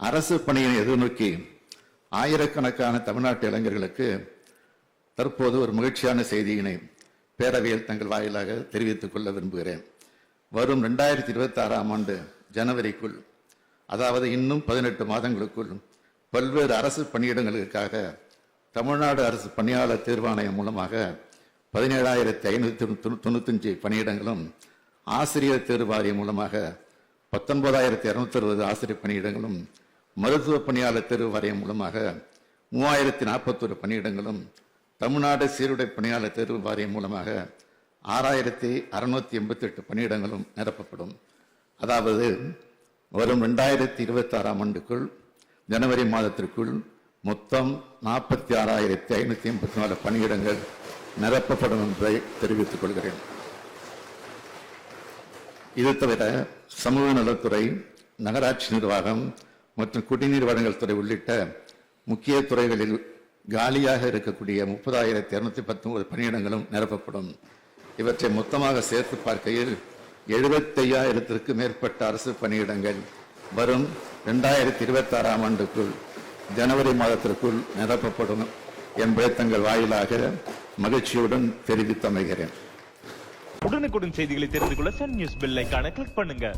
அரசு பணியை எதிர்நோக்கி ஆயிரக்கணக்கான தமிழ்நாட்டு இளைஞர்களுக்கு தற்போது ஒரு மகிழ்ச்சியான செய்தியினை பேரவையில் தங்கள் வாயிலாக தெரிவித்துக் கொள்ள விரும்புகிறேன். வரும் ரெண்டாயிரத்தி இருபத்தி ஆறாம் ஆண்டு ஜனவரிக்குள் அதாவது இன்னும் பதினெட்டு மாதங்களுக்குள் பல்வேறு அரசு பணியிடங்களுக்காக தமிழ்நாடு அரசு பணியாளர் தேர்வாணையம் மூலமாக பதினேழாயிரத்தி ஐநூற்றி தொண்ணூத்தஞ்சு பணியிடங்களும் ஆசிரியர் தேர்வு வாரியம் மூலமாக பத்தொன்பதாயிரத்தி இரநூத்தி அறுபது ஆசிரியர் பணியிடங்களும் மருத்துவ பணியாளர் தேர்வு வாரியம் மூலமாக மூவாயிரத்தி நாற்பத்தொரு பணியிடங்களும் தமிழ்நாடு சீருடை பணியாளர் தேர்வு வாரியம் மூலமாக ஆறாயிரத்தி அறுநூத்தி எண்பத்தி எட்டு பணியிடங்களும் நிரப்பப்படும். அதாவது வரும் ரெண்டாயிரத்தி இருபத்தி ஆறாம் ஆண்டுக்குள் ஜனவரி மாதத்திற்குள் மொத்தம் நாற்பத்தி ஆறாயிரத்தி ஐநூத்தி எண்பத்தி நாலு பணியிடங்கள் நிரப்பப்படும் என்பதை தெரிவித்துக் கொள்கிறேன். இது தவிர சமூக நலத்துறை நகராட்சி நிர்வாகம் மற்றும் குடிநீர் வழங்கல் துறை உள்ளிட்ட முக்கிய துறைகளில் காலியாக இருக்கக்கூடிய முப்பதாயிரத்தி இருநூத்தி பத்தொன்பது பணியிடங்களும் நிரப்பப்படும். இவற்றை மொத்தமாக சேர்த்து பார்க்கையில் எழுபத்தையாயிரத்திற்கு மேற்பட்ட அரசு பணியிடங்கள் வரும் இரண்டாயிரத்தி இருபத்தி ஆறாம் ஆண்டுக்குள் ஜனவரி மாதத்திற்குள் நிரப்பப்படும் என்பதை தங்கள் வாயிலாக மகிழ்ச்சியுடன் தெரிவித்து அமைகிறேன். உடனுக்குடன் செய்திகளை தெரிந்து கொள்ள சன் நியூஸ் பெல் கிளிக் பண்ணுங்க.